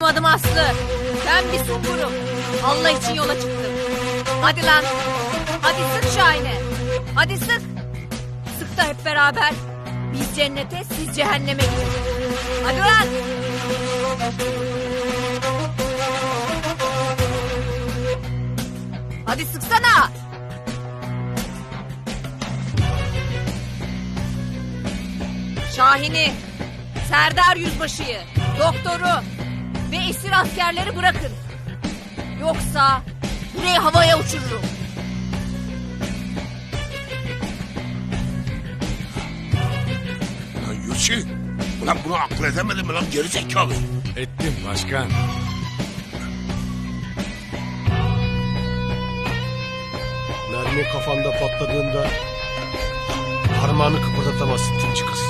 Adım Aslı. Ben bir sungurum. Allah için yola çıktım. Hadi lan. Hadi sık Şahin'e. Hadi sık. Sık da hep beraber. Biz cennete siz cehenneme gidin. Hadi lan. Hadi sıksana. Şahin'i, Serdar Yüzbaşı'yı, doktoru ve esir askerleri bırakın. Yoksa burayı havaya uçururum. Lan Yurşi. Ulan bunu akıl edemedim mi lan geri zekalı? Ettim başkan. Mermi kafanda patladığında parmağını kıpırdatamazsın tinci kız.